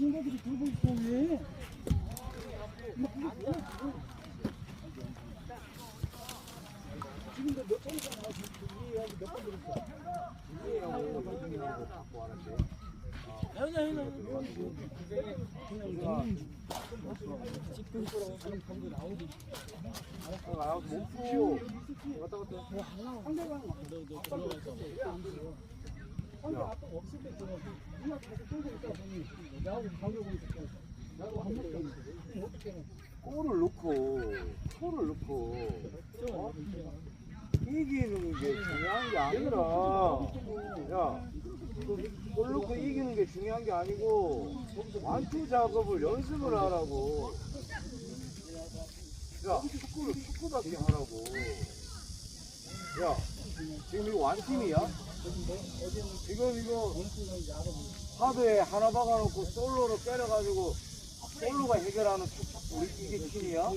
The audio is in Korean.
친구들이 들고 있어 왜? 지금도 몇 번이나 몇번 나오지 아, 목표. 왔다 갔다. 상대방 없을 때 들어가서 누가 계속 끌고 있다 보니 골을 넣고, 골을 넣고, 어? 이기는 게 중요한 게 아니라, 야, 골 넣고 이기는 게 중요한 게 아니고, 완투 작업을 연습을 하라고. 야, 축구를 축구답게 하라고. 야, 지금 이거 완팀이야? 지금 이거 하드에 하나 박아놓고 솔로로 때려가지고 솔로가 해결하는 축- 우리 이게 팀이야?